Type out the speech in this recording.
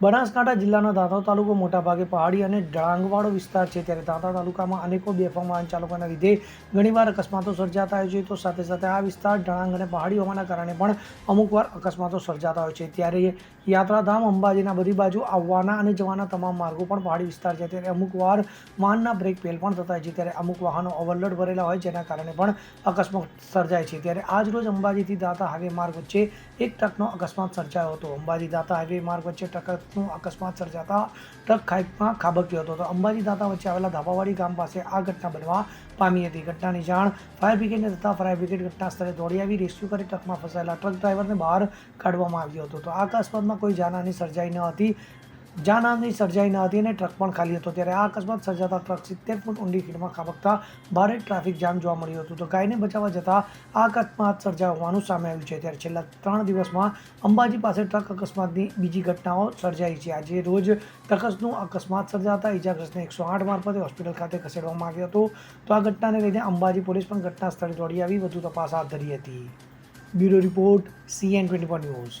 બનાસકાંઠા જિલ્લાના દાંતા તાલુકો મોટાભાગે પહાડી અને ઢળાંગવાળો વિસ્તાર છે. ત્યારે દાંતા તાલુકામાં અનેકો બેફામ વાહન ચાલકોના લીધે ઘણીવાર અકસ્માતો સર્જાતા હોય છે. તો સાથે સાથે આ વિસ્તાર ઢળાંગ અને પહાડી હોવાના કારણે પણ અમુકવાર અકસ્માતો સર્જાતા હોય છે. ત્યારે યાત્રાધામ, અંબાજીના બધી બાજુ આવવાના અને જવાના તમામ માર્ગો પણ પહાડી વિસ્તાર છે. ત્યારે અમુકવાર વાહનના બ્રેક ફેલ પણ થતા હોય છે. ત્યારે અમુક વાહનો ઓવરલોડ ભરેલા હોય જેના કારણે પણ અકસ્માત સર્જાય છે. ત્યારે આજ રોજ અંબાજીથી દાંતા હાઈવે માર્ગ વચ્ચે એક ટ્રકનો અકસ્માત સર્જાયો હતો. અંબાજી દાંતા હાઈવે માર્ગ વચ્ચે ટ્રકનો અકસ્માત સર્જાતા ટ્રક ખાઈમાં ખાબક્યો હતો. તો અંબાજી દાતા વચ્ચે આવેલા ધાબાવાડી ગામ પાસે આ ઘટના બનવા પામી હતી. ઘટનાની જાણ ફાયર બ્રિગેડને થતાં ફાયર બ્રિગેડ ઘટના સ્થળે દોડી આવી, રેસ્ક્યુ કરી ટ્રકમાં ફસાયેલા ટ્રક ડ્રાઈવરને બહાર કાઢવામાં આવ્યો હતો. તો આ અકસ્માતમાં કોઈ જાનહાની સર્જાઈ ન હતી. જાનહાની સર્જાઈ ન હતી અને ટ્રક પણ ખાલી હતો. ત્યારે આ અકસ્માત સર્જાતા ટ્રક સિત્તેર ફૂટ ઊંડી ખીણમાં ખાબકતા ભારે ટ્રાફિક જામ જોવા મળ્યું હતું. તો ગાયને બચાવવા જતાં આ અકસ્માત સર્જા હોવાનું સામે આવ્યું છે. ત્યારે છેલ્લા ત્રણ દિવસમાં અંબાજી પાસે ટ્રક અકસ્માતની બીજી ઘટનાઓ સર્જાઈ છે. આજે રોજ ટ્રકસનું અકસ્માત સર્જાતા ઇજાગ્રસ્તને એકસો આઠ મારફતે હોસ્પિટલ ખાતે ખસેડવામાં આવ્યો હતો. તો આ ઘટનાને લઈને અંબાજી પોલીસ પણ ઘટના સ્થળે દોડી આવી. વધુ તપાસ હાથ ધરી હતી. Bureau report, CN twenty news.